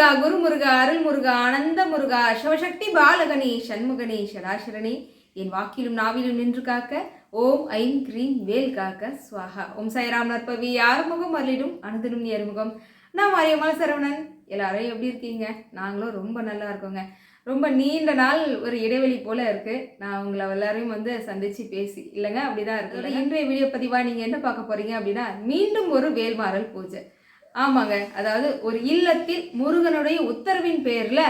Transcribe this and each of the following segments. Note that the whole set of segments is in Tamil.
முருகா குரு முருகா அருள் முருகா ஆனந்த முருகா சிவசக்தி பாலகணி சண்முகனி சடாசரணி என் வாக்கிலும் நாவிலும் நின்று காக்க ஓம் ஐம் கிரீம் வேல் காக்க ஸ்வாஹா ஓம் சாய்ராம் நற்பவி ஆறுமுகம் அருளிடும் அனுதினும் நீ அறுமுகம் நான் மாரியம்மாள் சரவணன் எல்லாரும் எப்படி இருக்கீங்க? நாங்களும் ரொம்ப நல்லா இருக்கோங்க. ரொம்ப நீண்ட நாள் ஒரு இடைவெளி போல இருக்கு. நான் உங்களை எல்லாரையும் வந்து சந்திச்சு பேசி இல்லைங்க? அப்படிதான் இருக்கு. இன்றைய வீடியோ பதிவா நீங்க என்ன பார்க்க போறீங்க அப்படின்னா மீண்டும் ஒரு வேல்மாறல் பூஜை. ஆமாங்க. அதாவது ஒரு இல்லத்தில் முருகனுடைய உத்தரவின் பேரில்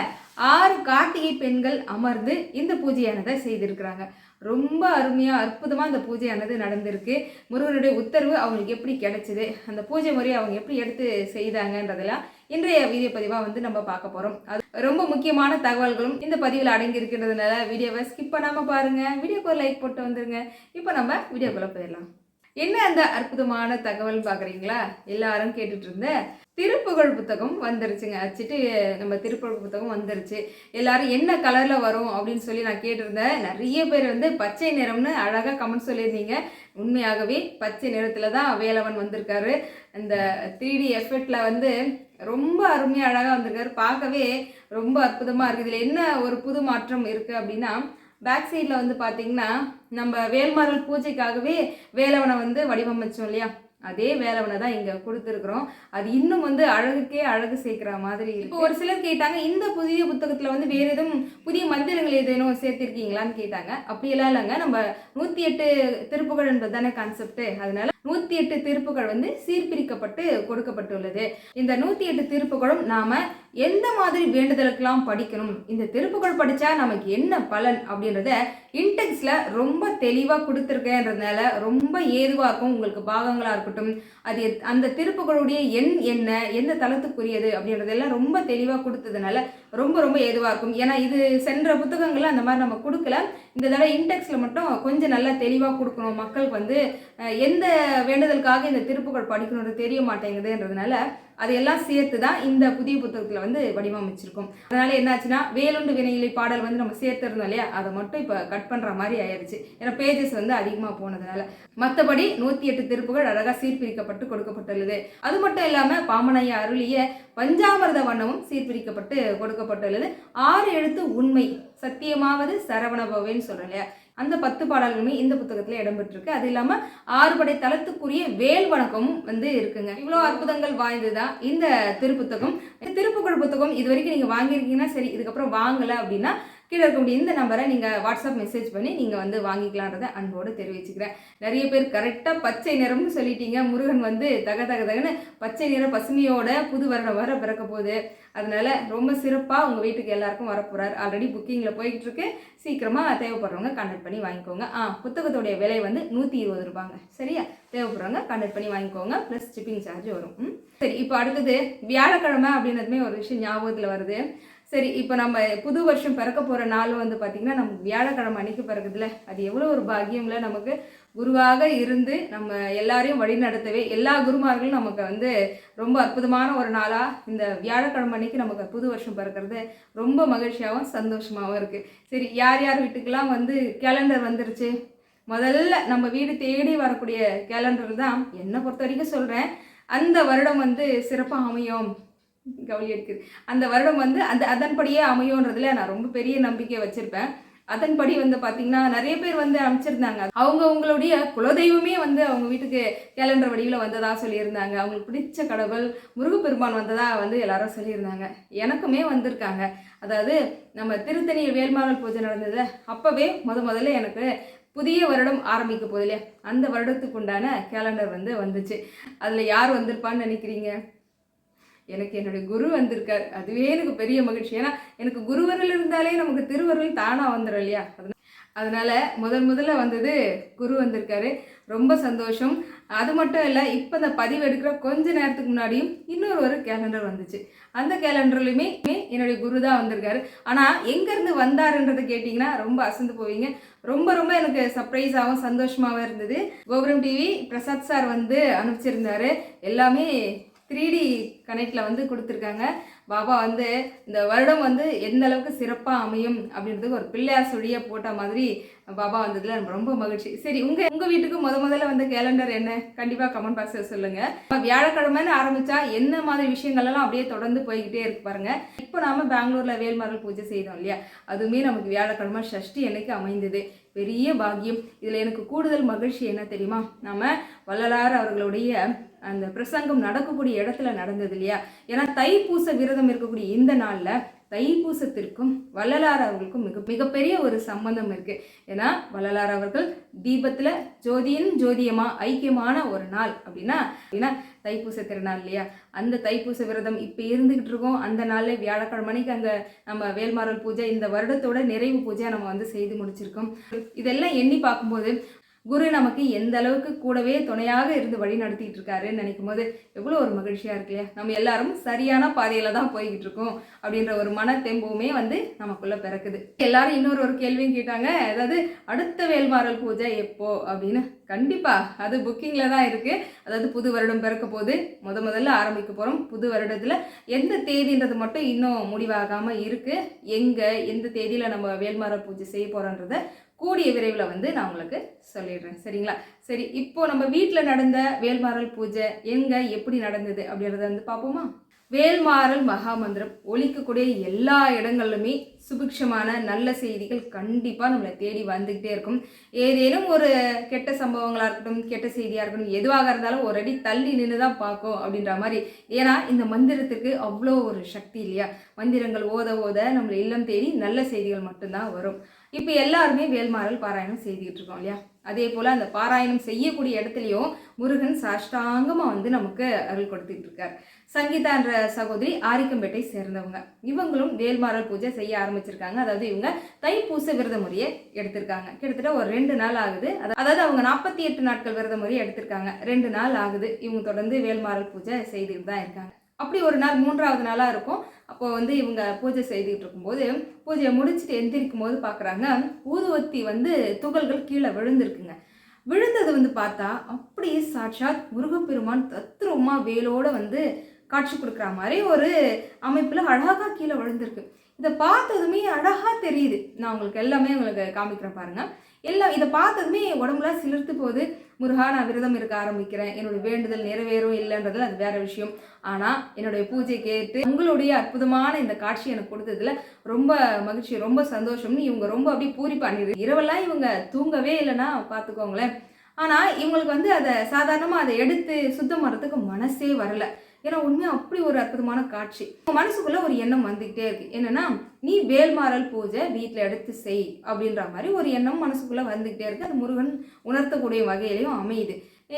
ஆறு கார்த்திகை பெண்கள் அமர்ந்து இந்த பூஜையானதை செய்திருக்கிறாங்க. ரொம்ப அருமையாக அற்புதமாக அந்த பூஜையானது நடந்திருக்கு. முருகனுடைய உத்தரவு அவங்களுக்கு எப்படி கிடைச்சிது? அந்த பூஜை முறையை அவங்க எப்படி எடுத்து செய்தாங்கன்றதெல்லாம் இன்றைய வீடியோ பதிவாக வந்து நம்ம பார்க்க போகிறோம் அது ரொம்ப முக்கியமான தகவல்களும் இந்த பதிவில் அடங்கி இருக்கின்றதுனால வீடியோவை ஸ்கிப் பண்ணாமல் பாருங்கள் வீடியோக்கு ஒரு லைக் போட்டு வந்துருங்க. இப்போ நம்ம வீடியோக்குள்ளே போயிடலாம். என்ன அந்த அற்புதமான தகவல் பார்க்குறீங்களா எல்லாரும் கேட்டுட்டு இருந்த திருப்புகழ் புத்தகம் வந்துருச்சுங்க. அச்சிட்டு நம்ம திருப்புகழ் புத்தகம் வந்துருச்சு. எல்லாரும் என்ன கலரில் வரும் அப்படின்னு சொல்லி நான் கேட்டிருந்தேன். நிறைய பேர் வந்து பச்சை நிறம்னு அழகாக கமெண்ட் சொல்லியிருந்தீங்க. உண்மையாகவே பச்சை நிறத்தில் தான் வேலவன் வந்திருக்காரு. அந்த த்ரீ டி எஃபெக்டில் வந்து ரொம்ப அருமையாக அழகாக வந்திருக்காரு. பார்க்கவே ரொம்ப அற்புதமாக இருக்குது. இதில் என்ன ஒரு புது மாற்றம் இருக்குது அப்படின்னா பேக் சைடில் வந்து பார்த்தீங்கன்னா நம்ம வேல்மாரல் பூஜைக்காகவே வேலவனை வந்து வடிவமைச்சோம் இல்லையா? அதே வேலவனை தான் இங்கே கொடுத்துருக்குறோம். அது இன்னும் வந்து அழகுக்கே அழகு சேர்க்குற மாதிரி இப்போ ஒரு சிலர் கேட்டாங்க இந்த புதிய புத்தகத்தில் வந்து வேறு எதுவும் புதிய மந்திரங்கள் ஏதேனும் சேர்த்திருக்கீங்களான்னு கேட்டாங்க. அப்படியெல்லாம் இல்லைங்க. நம்ம நூற்றி எட்டு திருப்புகழ் என்பது தானே கான்செப்ட் அதனால நூற்றி எட்டு திருப்புகள் வந்து சீர்பிரிக்கப்பட்டு கொடுக்கப்பட்டுள்ளது. இந்த நூற்றி எட்டு தீர்ப்புகளும் நாம் எந்த மாதிரி வேண்டுதலுக்கெல்லாம் படிக்கணும்? இந்த திருப்புகள் படித்தா நமக்கு என்ன பலன் அப்படின்றத இன்டெக்ஸில் ரொம்ப தெளிவாக கொடுத்துருக்கேன்றதுனால ரொம்ப ஏதுவாக இருக்கும். உங்களுக்கு பாகங்களாக இருக்கட்டும் அது அந்த திருப்புகளுடைய எண் என்ன எந்த தளத்துக்குரியது அப்படின்றதெல்லாம் ரொம்ப தெளிவாக கொடுத்ததுனால ரொம்ப ரொம்ப ஏதுவாக இருக்கும். ஏன்னா இது சென்ற புத்தகங்கள்ல அந்த மாதிரி நம்ம கொடுக்கல. இந்த தடவை இன்டெக்ஸில் மட்டும் கொஞ்சம் நல்லா தெளிவாக கொடுக்கணும். மக்களுக்கு வந்து எந்த வேண்டுதலுக்காக இந்த திருப்புகள் படிக்கணுன்றது தெரிய மாட்டேங்குதுன்றதுனால அதையெல்லாம் சேர்த்து தான் இந்த புதிய புத்தகத்தில் வந்து வடிவமைச்சிருக்கும். அதனால என்னாச்சுன்னா வேலுண்டு வினையிலை பாடல் வந்து நம்ம சேர்த்துருந்தோம் இல்லையா? அதை மட்டும் இப்போ கட் பண்ணுற மாதிரி ஆயிடுச்சு ஏன்னா பேஜஸ் வந்து அதிகமாக போனதுனால. மற்றபடி நூற்றி எட்டு திருப்புகள் அழகாக சீர்பிரிக்கப்பட்டு கொடுக்கப்பட்டுள்ளது. அது மட்டும் இல்லாமல் பாமனையா அருளிய பஞ்சாமிரத வண்ணமும் சீர்பிரிக்கப்பட்டு கொடுக்கப்பட்டுள்ளது. ஆறு எழுத்து உண்மை சத்தியமாவது சரவணபவேன்னு சொல்கிறோம் இல்லையா? அந்த பத்து பாடல்களுமே இந்த புத்தகத்தில் இடம்பெற்றிருக்கு. அது இல்லாமல் ஆறுபடை தளத்துக்குரிய வேல் வணக்கமும் வந்து இருக்குங்க. இவ்வளோ அற்புதங்கள் வாய்ந்ததுதான் இந்த திருப்புத்தகம். இந்த திருப்புகழ் புத்தகம் இது வரைக்கும் நீங்கள் வாங்கியிருக்கீங்கன்னா சரி இதுக்கப்புறம் வாங்கலை அப்படின்னா கீழே இருக்கக்கூடிய இந்த நம்பரை நீங்கள் வாட்ஸ்அப் மெசேஜ் பண்ணி நீங்கள் வந்து வாங்கிக்கலான்றதை அன்போடு தெரிவிச்சுக்கிறேன். நிறைய பேர் கரெக்டாக பச்சை நிறம்னு சொல்லிட்டீங்க. முருகன் வந்து தக தக தகன்னு பச்சை நிற பசுமையோட புது வருடம் வர பிறக்க போகுது. அதனால ரொம்ப சிறப்பாக உங்கள் வீட்டுக்கு எல்லாருக்கும் வரப்போகிறார் ஆல்ரெடி புக்கிங்கில் போய்கிட்டு இருக்கு. சீக்கிரமாக தேவைப்படுறவங்க கான்டாக்ட் பண்ணி வாங்கிக்கோங்க. ஆ புத்தகத்துடைய விலை வந்து நூற்றி இருபது ரூபாங்க. சரியா? தேவைப்படுறவங்க கான்டாக்ட் பண்ணி வாங்கிக்கோங்க. ப்ளஸ் ஷிப்பிங் சார்ஜ் வரும். ம். சரி இப்போ அடுத்தது வியாழக்கிழமை அப்படின்னதுமே ஒரு விஷயம் ஞாபகத்தில் வருது. சரி இப்போ நம்ம புது வருஷம் பிறக்க போகிற நாள் வந்து பார்த்திங்கன்னா நம்ம வியாழக்கிழமை அன்னைக்கு பிறகுதுல அது எவ்வளோ ஒரு பாக்கியம்ல நமக்கு. குருவாக இருந்து நம்ம எல்லாரையும் வழிநடத்தவே எல்லா குருமார்களும் நமக்கு வந்து ரொம்ப அற்புதமான ஒரு நாளாக இந்த வியாழக்கிழமை அன்னைக்கு நமக்கு புது வருஷம் பிறக்கிறது ரொம்ப மகிழ்ச்சியாகவும் சந்தோஷமாகவும் இருக்குது சரி யார் யார் வீட்டுக்கெல்லாம் வந்து கேலண்டர் வந்துருச்சு? முதல்ல நம்ம வீடு தேடி வரக்கூடிய கேலண்டர் தான். என்னை பொறுத்த வரைக்கும் சொல்கிறேன் அந்த வருடம் வந்து சிறப்பாக அமையும். கவலி எடுக்குது அந்த வருடம் வந்து அந்த அதன்படியே அமையும்ன்றதுல நான் ரொம்ப பெரிய நம்பிக்கை வச்சுருப்பேன். அதன்படி வந்து பார்த்தீங்கன்னா நிறைய பேர் வந்து அமைச்சிருந்தாங்க அவங்க அவங்களுடைய குலதெய்வமே வந்து அவங்க வீட்டுக்கு கேலண்டர் வடிவில் வந்ததாக சொல்லியிருந்தாங்க. அவங்களுக்கு பிடிச்ச கடவுள் முருகப்பெருமான் வந்ததாக வந்து எல்லாரும் சொல்லியிருந்தாங்க. எனக்குமே வந்திருக்காங்க. அதாவது நம்ம திருத்தணி வேல்மாறல் பூஜை நடந்தது. அப்போவே முத முதல்ல எனக்கு புதிய வருடம் ஆரம்பிக்க போகுது இல்லையா? அந்த வருடத்துக்கு உண்டான கேலண்டர் வந்து வந்துச்சு. அதில் யார் வந்திருப்பான்னு நினைக்கிறீங்க? எனக்கு என்னுடைய குரு வந்திருக்கார். அதுவே எனக்கு பெரிய மகிழ்ச்சி. ஏன்னா எனக்கு குருவருள் இருந்தாலே நமக்கு திருவருள் தானாக வந்துடும் இல்லையா? அதனால் அதனால முதல் முதல்ல வந்தது குரு வந்திருக்காரு. ரொம்ப சந்தோஷம். அது மட்டும் இல்லை இப்போ இந்த பதிவு எடுக்கிற கொஞ்ச நேரத்துக்கு முன்னாடியும் இன்னொரு ஒரு கேலண்டர் வந்துச்சு. அந்த கேலண்டர்லையுமே என்னுடைய குரு தான் வந்திருக்காரு. ஆனால் எங்கேருந்து வந்தாருன்றதை கேட்டிங்கன்னா ரொம்ப அசந்து போவீங்க. ரொம்ப ரொம்ப எனக்கு சர்ப்ரைஸாகவும் சந்தோஷமாகவும் இருந்தது. கோபுரம் டிவி பிரசாத் சார் வந்து அனுப்பிச்சிருந்தாரு. எல்லாமே த்ரீ டி கனெக்டில் வந்து கொடுத்துருக்காங்க. பாபா வந்து இந்த வருடம் வந்து எந்த அளவுக்கு சிறப்பாக அமையும் அப்படின்றதுக்கு ஒரு பிள்ளையார் சுழிய போட்ட மாதிரி பாபா வந்ததுல எனக்கு ரொம்ப மகிழ்ச்சி. சரி உங்கள் உங்கள் வீட்டுக்கு முத முதல்ல வந்து கேலண்டர் என்ன? கண்டிப்பாக கமெண்ட் பாக்ஸில் சொல்லுங்கள் வியாழக்கிழமைன்னு ஆரம்பிச்சா என்ன மாதிரி விஷயங்கள்லாம் அப்படியே தொடர்ந்து போய்கிட்டே இருக்கு பாருங்க. இப்போ நாம் பெங்களூரில் வேல்மாரல் பூஜை செய்தோம் இல்லையா? அதுவுமே நமக்கு வியாழக்கிழமை ஷஷ்டி எனக்கு அமைந்தது. பெரிய பாக்கியம். இதில் எனக்கு கூடுதல் மகிழ்ச்சி என்ன தெரியுமா? நம்ம வள்ளலார் அவர்களுடைய அந்த பிரசங்கம் நடக்கக்கூடிய இடத்துல நடந்தது இல்லையா? ஏன்னா தைப்பூச விரதம் இருக்கக்கூடிய இந்த நாளில் தைப்பூசத்திற்கும் வள்ளலார் அவர்களுக்கும் மிக மிகப்பெரிய ஒரு சம்பந்தம் இருக்கு. ஏன்னா வள்ளலார் அவர்கள் தீபத்தில் ஜோதியின் ஜோதியமா ஐக்கியமான ஒரு நாள் அப்படின்னா அப்படின்னா தைப்பூச திருநாள் இல்லையா? அந்த தைப்பூச விரதம் இப்போ இருந்துகிட்டு இருக்கோம். அந்த நாளில் வியாழக்கிழமைக்கு அங்கே நம்ம வேல்மாரல் பூஜை இந்த வருடத்தோட நிறைவு பூஜையை நம்ம வந்து செய்து முடிச்சிருக்கோம். இதெல்லாம் எண்ணி பார்க்கும்போது குரு நமக்கு எந்த அளவுக்கு கூடவே துணையாக இருந்து வழி நடத்திட்டு இருக்காருன்னு நினைக்கும் போது எவ்வளோ ஒரு மகிழ்ச்சியாக இருக்கு இல்லையா? நம்ம எல்லாரும் சரியான பாதையில் தான் போய்கிட்டு இருக்கோம் அப்படின்ற ஒரு மன தெம்புமே வந்து நமக்குள்ள பிறக்குது. எல்லாரும் இன்னொரு ஒரு கேள்வியும் கேட்டாங்க அதாவது அடுத்த வேல்மாறல் பூஜை எப்போ அப்படின்னு? கண்டிப்பா அது புக்கிங்ல தான் இருக்கு. அதாவது புது வருடம் பிறக்க போது முத முதல்ல ஆரம்பிக்க போறோம். புது வருடத்துல எந்த தேதின்றது மட்டும் இன்னும் முடிவாகாம இருக்கு. எங்க எந்த தேதியில நம்ம வேல்மாறல் பூஜை செய்ய போறோன்றத கூடிய விரைவில் வந்து நான் உங்களுக்கு சொல்லிடுறேன். சரிங்களா? சரி இப்போ நம்ம வீட்டில் நடந்த வேல்மாறல் பூஜை எங்கே எப்படி நடந்தது அப்படின்றத வந்து பார்ப்போமா? வேல்மாறல் மகாமந்திரம் ஒழிக்கக்கூடிய எல்லா இடங்கள்லுமே சுபிக்ஷமான நல்ல செய்திகள் கண்டிப்பாக நம்மளை தேடி வந்துக்கிட்டே இருக்கும். ஏதேனும் ஒரு கெட்ட சம்பவங்களாக இருக்கட்டும் கெட்ட செய்தியாக இருக்கட்டும் எதுவாக இருந்தாலும் ஒரு அடி தள்ளி நின்று தான் பார்க்கும் அப்படின்ற மாதிரி. ஏன்னா இந்த மந்திரத்துக்கு அவ்வளோ ஒரு சக்தி இல்லையா? மந்திரங்கள் ஓத ஓத நம்மளை இல்லம் தேடி நல்ல செய்திகள் மட்டும்தான் வரும். இப்போ எல்லாருமே வேல்மாறல் பாராயணம் செய்துக்கிட்டு இருக்கோம் இல்லையா? அதே போல் அந்த பாராயணம் செய்யக்கூடிய இடத்துலையும் முருகன் சாஷ்டாங்கமாக வந்து நமக்கு அருள் கொடுத்துட்டு இருக்கார் சங்கீதான்ற சகோதரி ஆரிக்கம்பேட்டை சேர்ந்தவங்க. இவங்களும் வேல்மாறல் பூஜை செய்ய ஆரம்பிச்சிருக்காங்க. அதாவது இவங்க தைப்பூச விரத முறையை எடுத்திருக்காங்க. கிட்டத்தட்ட ஒரு ரெண்டு நாள் ஆகுது. அதாவது அவங்க நாற்பத்தி எட்டு நாட்கள் விரத முறையை எடுத்திருக்காங்க. ரெண்டு நாள் ஆகுது. இவங்க தொடர்ந்து வேல்மாறல் பூஜை செய்துட்டு தான் இருக்காங்க. அப்படி ஒரு நாள் மூன்றாவது நாளாக இருக்கும். அப்போ வந்து இவங்க பூஜை செய்துக்கிட்டு இருக்கும்போது பூஜையை முடிச்சுட்டு எந்திரிக்கும் போது பார்க்குறாங்க ஊதுவத்தி வந்து துகள்கள் கீழே விழுந்திருக்குங்க. விழுந்தது வந்து பார்த்தா அப்படியே சாட்சாத் முருகப்பெருமான் தத்ரூபமாக வேலோடு வந்து காட்சி கொடுக்குற மாதிரி ஒரு அமைப்பில் அழகாக கீழே விழுந்திருக்கு. இதை பார்த்ததுமே அழகாக தெரியுது. நான் உங்களுக்கு எல்லாமே உங்களுக்கு காமிக்கிறேன் பாருங்கள் எல்லாம் இதை பார்த்ததுமே உடம்புலாம் சிலிர்த்து போகுது. முருகா நான் விரதம் இருக்க ஆரம்பிக்கிறேன். என்னுடைய வேண்டுதல் நிறைவேறும் இல்லைன்றது அது வேற விஷயம். ஆனால் என்னுடைய பூஜை கேட்டு உங்களுடைய அற்புதமான இந்த காட்சி எனக்கு கொடுத்ததுல ரொம்ப மகிழ்ச்சி ரொம்ப சந்தோஷம்னு இவங்க ரொம்ப அப்படியே பூரி பண்ணிடு இரவெல்லாம் இவங்க தூங்கவே இல்லைன்னா பார்த்துக்கோங்களேன் ஆனால் இவங்களுக்கு வந்து அதை சாதாரணமாக அதை எடுத்து சுத்தம் பண்ணுறதுக்கு மனசே வரல. ஏன்னா உண்மையாக அப்படி ஒரு அற்புதமான காட்சி. உங்கள் மனசுக்குள்ளே ஒரு எண்ணம் வந்துக்கிட்டே இருக்குது என்னென்னா நீ வேல்மாறல் பூஜை வீட்டில் எடுத்து செய் அப்படின்ற மாதிரி ஒரு எண்ணம் மனசுக்குள்ளே வந்துக்கிட்டே இருக்குது அது முருகன் உணர்த்தக்கூடிய வகையிலையும் அமையுது.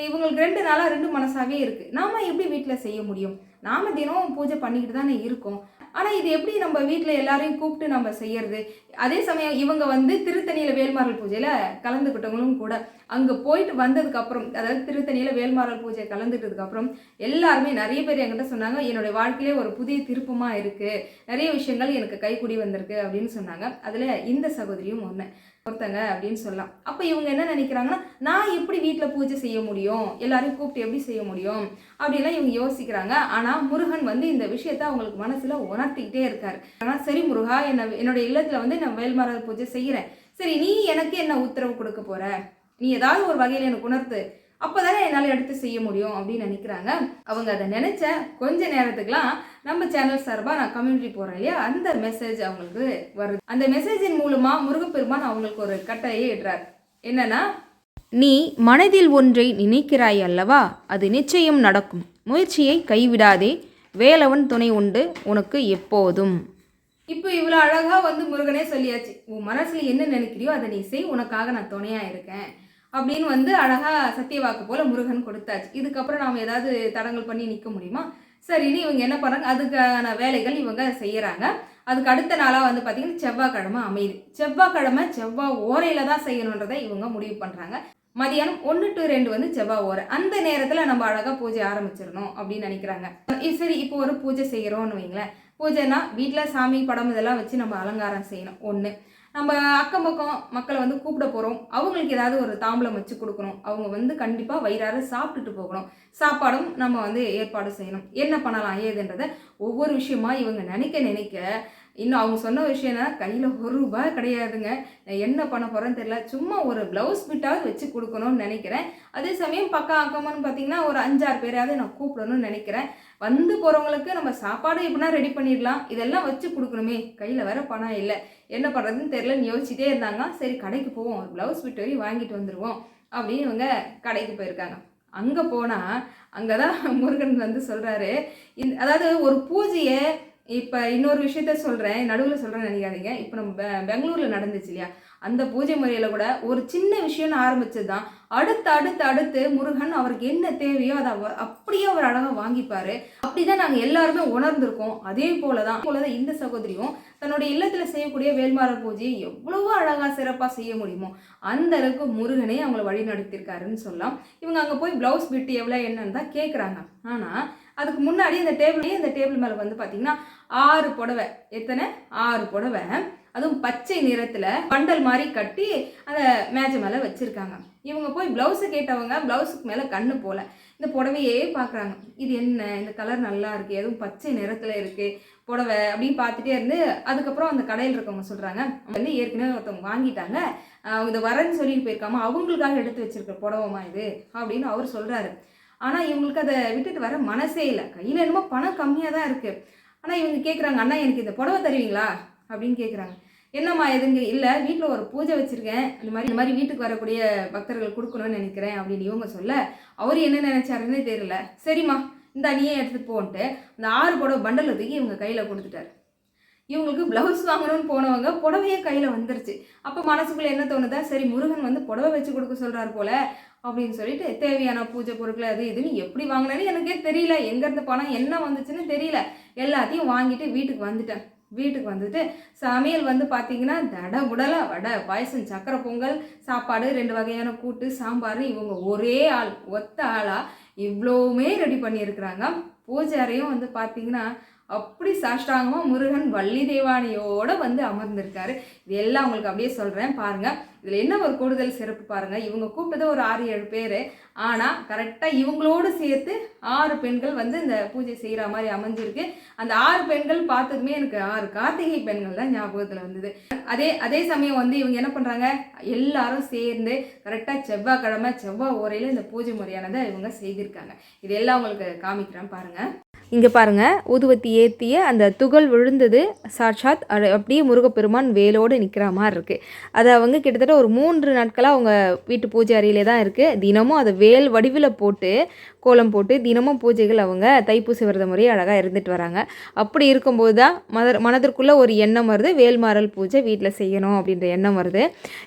இவங்களுக்கு ரெண்டு நாளாக ரெண்டு மனசாகவே இருக்குது நாம் எப்படி வீட்டில் செய்ய முடியும்? நாம தினம் பூஜை பண்ணிக்கிட்டு தானே இருக்கோம். ஆனால் இது எப்படி நம்ம வீட்டில் எல்லாரையும் கூப்பிட்டு நம்ம செய்யறது? அதே சமயம் இவங்க வந்து திருத்தணியில் வேல்மாரல் பூஜையில் கலந்துக்கிட்டவங்களும் கூட அங்கே போயிட்டு வந்ததுக்கப்புறம் அதாவது திருத்தணியில் வேல்மாரல் பூஜை கலந்துக்கிட்டதுக்கப்புறம் எல்லாருமே நிறைய பேர் என்கிட்ட சொன்னாங்க என்னுடைய வாழ்க்கையிலே ஒரு புதிய திருப்பமாக இருக்குது நிறைய விஷயங்கள் எனக்கு கைக்கூடி வந்திருக்கு. அப்படின்னு சொன்னாங்க. அதில் இந்த சகோதரியும் ஒன்று ஒருத்தங்க அப்படின்னு சொல்லலாம். அப்போ இவங்க என்ன நினைக்கிறாங்கன்னா நான் எப்படி வீட்டில் பூஜை செய்ய முடியும்? எல்லாரையும் கூப்பிட்டு எப்படி செய்ய முடியும்? அப்படின்லாம் இவங்க யோசிக்கிறாங்க. ஆனால் முருகன் வந்து இந்த விஷயத்த அவங்களுக்கு மனசில் உணர்த்திக்கிட்டே இருக்கார். ஆனால் சரி முருகா என்ன என்னுடைய இல்லத்தில் வந்து நான் வேல்மாரல் பூஜை செய்கிறேன் சரி நீ எனக்கு என்ன உத்தரவு கொடுக்க போகிற நீ ஏதாவது ஒரு வகையில் எனக்கு உணர்த்து அப்போதானே என்னால் எடுத்து செய்ய முடியும் அப்படின்னு நினைக்கிறாங்க. அவங்க அதை நினச்ச கொஞ்ச நேரத்துக்குலாம் நம்ம சேனல் சார்பாக நான் கம்யூனிட்டி போகிறேன் இல்லையா? அந்த மெசேஜ் அவங்களுக்கு வருது. அந்த மெசேஜின் மூலமாக முருகப்பெருமான் அவங்களுக்கு ஒரு கட்டையை இடுறார். என்னன்னா நீ மனதில் ஒன்றை நினைக்கிறாய் அல்லவா? அது நிச்சயம் நடக்கும். முயற்சியை கைவிடாதே. வேலவன் துணை உண்டு உனக்கு எப்போதும். இப்போ இவ்வளோ அழகாக வந்து முருகனே சொல்லியாச்சு. உன் மனசில் என்ன நினைக்கிறியோ அதை நீ செய் உனக்காக நான் துணையாக இருக்கேன். அப்படின்னு வந்து அழகாக சத்தியவாக்கு போல் முருகன் கொடுத்தாச்சு. இதுக்கப்புறம் நாம் ஏதாவது தடங்கள் பண்ணி நிற்க முடியுமா? சரின்னு இவங்க என்ன பண்ணுறாங்க அதுக்கான வேலைகள் இவங்க செய்கிறாங்க அதுக்கு அடுத்த நாளாக வந்து பார்த்திங்கன்னா செவ்வாய்க்கிழமை அமையுது. செவ்வாய்க்கிழமை செவ்வாய் ஓரையில் தான் செய்யணுன்றதை இவங்க முடிவு பண்ணுறாங்க மதியானம் ஒன்று டு ரெண்டு வந்து செவ்வாய் ஓரை. அந்த நேரத்தில் நம்ம அழகாக பூஜை ஆரம்பிச்சிடணும் அப்படின்னு நினைக்கிறாங்க. சரி இப்போ ஒரு பூஜை செய்கிறோம்னு வைங்களேன். பூஜைனா வீட்டில் சாமி படம் இதெல்லாம் வச்சு நம்ம அலங்காரம் செய்யணும். ஒன்று நம்ம அக்கம் பக்கம் மக்களை வந்து கூப்பிட போகிறோம் அவங்களுக்கு ஏதாவது ஒரு தாம்பலம் வச்சு கொடுக்கணும். அவங்க வந்து கண்டிப்பாக வயிறார சாப்பிட்டுட்டு போகணும். சாப்பாடும் நம்ம வந்து ஏற்பாடு செய்யணும். என்ன பண்ணலாம் ஏதுன்றதை ஒவ்வொரு விஷயமா இவங்க நினைக்க நினைக்க இன்னும் அவங்க சொன்ன விஷயம்னா கையில் ஒரு ரூபாய் கிடையாதுங்க. நான் என்ன பண்ண போகிறேன்னு தெரியல. சும்மா ஒரு ப்ளவுஸ் பிட்டாவது வச்சு கொடுக்கணும்னு நினைக்கிறேன். அதே சமயம் பக்கம் அக்கம்னு பார்த்தீங்கன்னா ஒரு அஞ்சாறு பேராவது நான் கூப்பிடணும்னு நினைக்கிறேன். வந்து போகிறவங்களுக்கு நம்ம சாப்பாடு எப்படின்னா ரெடி பண்ணிடலாம். இதெல்லாம் வச்சு கொடுக்கணுமே. கையில் வேற பணம் இல்லை. என்ன பண்ணுறதுன்னு தெரியலன்னு யோசிச்சுட்டே இருந்தாங்க சரி கடைக்கு போவோம். ஒரு ப்ளவுஸ் பிட் வரையும் வாங்கிட்டு வந்துடுவோம் அப்படின்னு இவங்க கடைக்கு போயிருக்காங்க. அங்கே போனால் அங்கே தான் முருகன் வந்து சொல்கிறாரு இந்த அதாவது ஒரு பூஜையை இப்போ இன்னொரு விஷயத்த சொல்கிறேன் நடுவில் சொல்கிறேன் நினைக்காதீங்க. இப்போ நம்ம பெ- பெங்களூரில் நடந்துச்சு இல்லையா? அந்த பூஜை முறையில் கூட ஒரு சின்ன விஷயம்னு ஆரம்பிச்சது தான் அடுத்து அடுத்து அடுத்து முருகன் அவருக்கு என்ன தேவையோ அதை அவர் அப்படியே அவர் அழகாக வாங்கிப்பாரு. அப்படிதான் நாங்கள் எல்லாருமே உணர்ந்திருக்கோம். அதே போல தான் போல தான் இந்த சகோதரியும் தன்னுடைய இல்லத்தில் செய்யக்கூடிய வேல்மாரர் பூஜையை எவ்வளவோ அழகாக சிறப்பாக செய்ய முடியுமோ அந்த அளவுக்கு முருகனே அவங்கள வழி நடத்தியிருக்காருன்னு சொல்லலாம். இவங்க அங்கே போய் ப்ளவுஸ் பிட்டு எவ்வளோ என்னன்னு தான் கேட்குறாங்க ஆனால் அதுக்கு முன்னாடி இந்த டேபிள்லேயே இந்த டேபிள் மேலே வந்து பார்த்தீங்கன்னா ஆறு புடவை. எத்தனை? ஆறு புடவை. அதுவும் பச்சை நிறத்தில் பண்டல் மாதிரி கட்டி அந்த மேஜை மேலே வச்சுருக்காங்க. இவங்க போய் ப்ளவுஸை கேட்டவங்க ப்ளவுஸுக்கு மேலே கண்ணு போல. இந்த புடவையே பார்க்குறாங்க இது என்ன? இந்த கலர் நல்லா இருக்குது எதுவும் பச்சை நிறத்தில் இருக்குது புடவை அப்படின்னு பார்த்துட்டே இருந்து அதுக்கப்புறம் அந்த கடையில் இருக்கவங்க சொல்கிறாங்க வந்து ஏற்கனவே ஒருத்தவங்க வாங்கிட்டாங்க. அவங்க இதை வரேன்னு சொல்லிட்டு போயிருக்காம அவங்களுக்காக எடுத்து வச்சிருக்க புடவைமா இது. அப்படின்னு அவர் சொல்கிறாரு ஆனால் இவங்களுக்கு அதை விட்டுட்டு வர மனசே இல்லை. கையில் என்னமோ பணம் கம்மியாக தான் இருக்குது ஆனால் இவங்க கேட்குறாங்க அண்ணா எனக்கு இந்த புடவை தருவீங்களா? அப்படின்னு கேட்குறாங்க என்னம்மா எதுங்க? இல்லை வீட்டில் ஒரு பூஜை வச்சுருக்கேன். இந்த மாதிரி இந்த மாதிரி வீட்டுக்கு வரக்கூடிய பக்தர்கள் கொடுக்கணும்னு நினைக்கிறேன் அப்படின்னு இவங்க சொல்ல அவர் என்ன நினச்சாருன்னு தெரியல. சரிம்மா இந்த அணியை எடுத்துகிட்டு போன்ட்டு அந்த ஆறு புடவை பண்டலை தூக்கி இவங்க கையில் கொடுத்துட்டாரு. இவங்களுக்கு ப்ளவுஸ் வாங்கணும்னு போனவங்க புடவையே கையில் வந்துருச்சு. அப்போ மனசுக்குள்ளே என்ன தோணுதா? சரி முருகன் வந்து புடவை வச்சு கொடுக்க சொல்கிறாரு போல அப்படின்னு சொல்லிட்டு தேவையான பூஜை பொருட்கள் அது இதுன்னு எப்படி வாங்கினேன்னு எனக்கே தெரியல. எங்கேருந்து பணம் என்ன வந்துச்சுன்னு தெரியல. எல்லாத்தையும் வாங்கிட்டு வீட்டுக்கு வந்துட்டேன். வீட்டுக்கு வந்துட்டு சமையல் வந்து பார்த்தீங்கன்னா தட உடலை வடை பாயசம் சக்கரை பொங்கல் சாப்பாடு ரெண்டு வகையான கூட்டு சாம்பார் இவங்க ஒரே ஆள் ஒத்த ஆளாக இவ்வளோவுமே ரெடி பண்ணியிருக்கிறாங்க. பூஜாரையும் வந்து பார்த்தீங்கன்னா அப்படி சாஷ்டாங்கமாக முருகன் வள்ளி தேவானியோடு வந்து அமர்ந்திருக்காரு. இது எல்லாம் உங்களுக்கு அப்படியே சொல்கிறேன் பாருங்கள் இதில் என்ன ஒரு கூடுதல் சிறப்பு பாருங்கள் இவங்க கூப்பிட்டது ஒரு ஆறு ஏழு பேர். ஆனால் கரெக்டாக இவங்களோடு சேர்த்து ஆறு பெண்கள் வந்து இந்த பூஜை செய்கிற மாதிரி அமைஞ்சிருக்கு. அந்த ஆறு பெண்கள் பார்த்ததுமே எனக்கு ஆறு கார்த்திகை பெண்கள் தான் ஞாபகத்தில் வந்தது. அதே அதே சமயம் வந்து இவங்க என்ன பண்ணுறாங்க எல்லாரும் சேர்ந்து கரெக்டாக செவ்வாய்க்கிழமை செவ்வாய் ஓரையில் இந்த பூஜை முறையானதை இவங்க செய்திருக்காங்க. இது எல்லாம் உங்களுக்கு காமிக்கிறேன் பாருங்கள் இங்கே பாருங்கள் ஊதுவத்தி ஏற்றிய அந்த துகள் விழுந்தது. சாட்சாத் அது அப்படியே முருகப்பெருமான் வேலோடு நிற்கிற மாதிரி இருக்குது அது அவங்க கிட்டத்தட்ட ஒரு மூன்று நாட்களாக அவங்க வீட்டு பூஜை அறையிலே தான் இருக்குது தினமும் அதை வேல் வடிவில் போட்டு கோலம் போட்டு தினமும் பூஜைகள் அவங்க தைப்பூசி விரத முறையை அழகாக இருந்துட்டு வராங்க. அப்படி இருக்கும்போது தான் மத மனதிற்குள்ளே ஒரு எண்ணம் வருது. வேல்மாறல் பூஜை வீட்டில் செய்யணும் அப்படின்ற எண்ணம் வருது.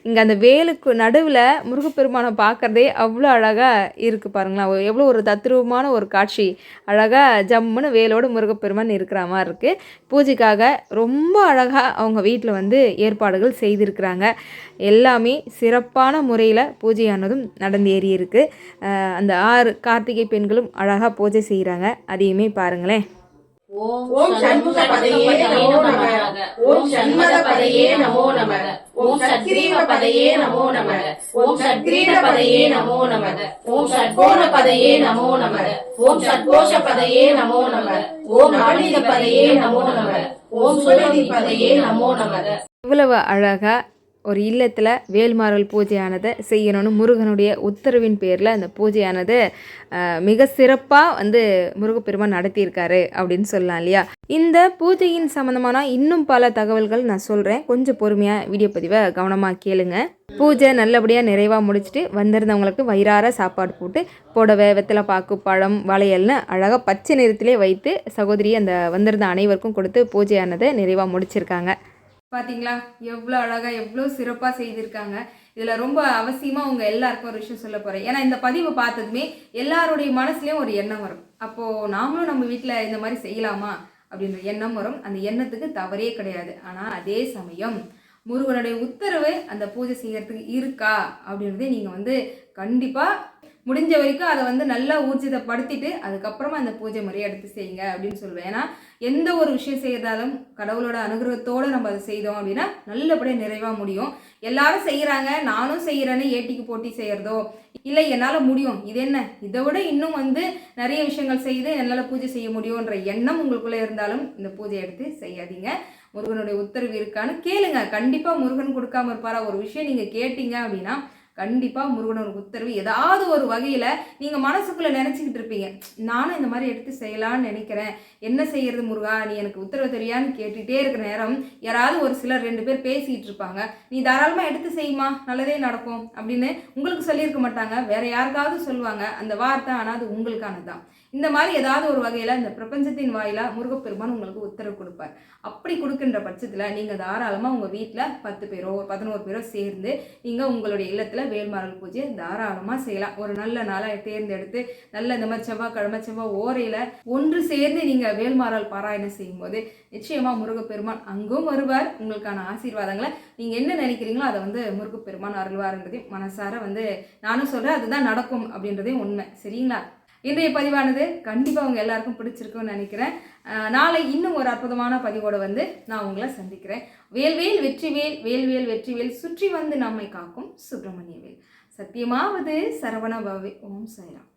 இங்கே அந்த வேலுக்கு நடுவில் முருகப்பெருமானை பார்க்குறதே அவ்வளோ அழகாக இருக்குது பாருங்களேன். எவ்வளோ ஒரு தத்ரூபமான ஒரு காட்சி. அழகாக ஜம்முன்னு வேலோடு முருகப்பெருமான் இருக்கிற மாதிரி இருக்குது பூஜைக்காக ரொம்ப அழகாக அவங்க வீட்டில் வந்து ஏற்பாடுகள் செய்திருக்கிறாங்க. எல்லாமே சிறப்பான முறையில் பூஜையானதும் நடந்தேறி இருக்கு. அந்த ஆறு கார்த்திகை பெண்களும் அழகாக பூஜை செய்கிறாங்க அதையுமே பாருங்களேன். ஓம் சண்முகபதையே நமோ நமக ஓம் சண்மதபதையே நமோ நமக ஓம் சத்ரீவபதையே நமோ நமக ஓம் சத்ரீடபதையே நமோ நமக ஓம் ஷட்கோணபதையே நமோ நமக ஓம் ஷட்கோஷபதையே நமோ நமக ஓம் நாளிதபதையே நமோ நமக ஓம் சுரதிபதையே நமோ நமக இவ்வளவு அழகாக ஒரு இல்லத்தில் வேல்மாறல் பூஜையானதை செய்யணும்னு முருகனுடைய உத்தரவின் பேரில் அந்த பூஜையானது மிக சிறப்பாக வந்து முருகப்பெருமான் நடத்தியிருக்காரு அப்படின்னு சொல்லலாம் இல்லையா? இந்த பூஜையின் சம்மந்தமான இன்னும் பல தகவல்கள் நான் சொல்கிறேன் கொஞ்சம் பொறுமையாக வீடியோ பதிவை கவனமாக கேளுங்க. பூஜை நல்லபடியாக நிறைவாக முடிச்சுட்டு வந்திருந்தவங்களுக்கு வயிறார சாப்பாடு போட்டு புடவை வெத்தலை பாக்கு பழம் வளையல்னு அழகாக பச்சை நிறத்திலே வைத்து சகோதரி அந்த வந்திருந்த அனைவருக்கும் கொடுத்து பூஜையானதை நிறைவாக முடிச்சிருக்காங்க. பார்த்தீங்களா எவ்வளோ அழகாக எவ்வளோ சிறப்பாக செய்திருக்காங்க. இதில் ரொம்ப அவசியமாக உங்கள் எல்லாருக்கும் ஒரு விஷயம் சொல்ல போகிறேன் ஏன்னா இந்த பதிவை பார்த்ததுமே எல்லாருடைய மனசுலேயும் ஒரு எண்ணம் வரும். அப்போது நாமளும் நம்ம வீட்டில் இந்த மாதிரி செய்யலாமா? அப்படின்ற எண்ணம் வரும். அந்த எண்ணத்துக்கு தவறே கிடையாது. ஆனால் அதே சமயம் முருகனுடைய உத்தரவு அந்த பூஜை செய்கிறதுக்கு இருக்கா? அப்படின்றதே நீங்கள் வந்து கண்டிப்பாக முடிஞ்ச வரைக்கும் அதை வந்து நல்லா ஊர்ஜிதப்படுத்திட்டு அதுக்கப்புறமா அந்த பூஜை முறையை எடுத்து செய்யுங்க அப்படின்னு சொல்லுவேன். ஏன்னா எந்த ஒரு விஷயம் செய்கிறதாலும் கடவுளோட அனுகிரகத்தோடு நம்ம அதை செய்தோம் அப்படின்னா நல்லபடியாக நிறைவாக முடியும். எல்லாரும் செய்கிறாங்க நானும் செய்கிறேன்னு ஏட்டிக்கு போட்டி செய்கிறதோ இல்லை என்னால் முடியும். இது என்ன? இதை விட இன்னும் வந்து நிறைய விஷயங்கள் செய்து என்னால் பூஜை செய்ய முடியுன்ற எண்ணம் உங்களுக்குள்ளே இருந்தாலும் இந்த பூஜை எடுத்து செய்யாதீங்க. முருகனுடைய உத்தரவு இருக்கான்னு கேளுங்க. கண்டிப்பாக முருகன் கொடுக்காம இருப்பாரா? ஒரு விஷயம் நீங்கள் கேட்டீங்க அப்படின்னா கண்டிப்பாக முருகனோட உத்தரவு ஏதாவது ஒரு வகையில் நீங்கள் மனசுக்குள்ளே நினச்சிக்கிட்டு இருப்பீங்க. நானும் இந்த மாதிரி எடுத்து செய்யலான்னு நினைக்கிறேன். என்ன செய்யறது முருகா? நீ எனக்கு உத்தரவு தெரியான்னு கேட்டுகிட்டே இருக்கிற நேரம் யாராவது ஒரு சிலர் ரெண்டு பேர் பேசிகிட்டு இருப்பாங்க. நீ தாராளமாக எடுத்து செய்யுமா? நல்லதே நடக்கும் அப்படின்னு உங்களுக்கு சொல்லியிருக்க மாட்டாங்க. வேற யாருக்காவது சொல்லுவாங்க. அந்த வார்த்தை ஆனால் அது உங்களுக்கானது தான் இந்த மாதிரி ஏதாவது ஒரு வகையில் இந்த பிரபஞ்சத்தின் வாயிலாக முருகப்பெருமான் உங்களுக்கு உத்தரவு கொடுப்பார். அப்படி கொடுக்கின்ற பட்சத்தில் நீங்கள் தாராளமாக உங்கள் வீட்டில் பத்து பேரோ பதினோரு பேரோ சேர்ந்து நீங்கள் உங்களுடைய இல்லத்தில் வேல்மாரல் பூஜையை தாராளமாக செய்யலாம். ஒரு நல்ல நாளாக தேர்ந்தெடுத்து நல்ல இந்த மாதிரி செவ்வாய்க்கிழமை செவ்வாய் ஓரையில் ஒன்று சேர்ந்து நீங்கள் வேல்மாரல் பாராயணம் செய்யும்போது நிச்சயமாக முருகப்பெருமான் அங்கும் வருவார். உங்களுக்கான ஆசீர்வாதங்களை நீங்கள் என்ன நினைக்கிறீங்களோ அதை வந்து முருகப்பெருமான் அருள்வார்ன்றதையும் மனசார வந்து நானும் சொல்கிறேன் அதுதான் நடக்கும் அப்படின்றதையும் உண்மை. சரிங்களா? இன்றைய பதிவானது கண்டிப்பாக உங்கள் எல்லாருக்கும் பிடிச்சிருக்கும்னு நினைக்கிறேன். நாளை இன்னும் ஒரு அற்புதமான பதிவோடு வந்து நான் உங்களை சந்திக்கிறேன். வேல்வேல் வெற்றிவேல் வேல்வேல் வெற்றிவேல் சுற்றி வந்து நம்மை காக்கும் சுப்பிரமணிய வேல். சத்தியமாவது சரவண பவே ஓம் சாய்ராம்.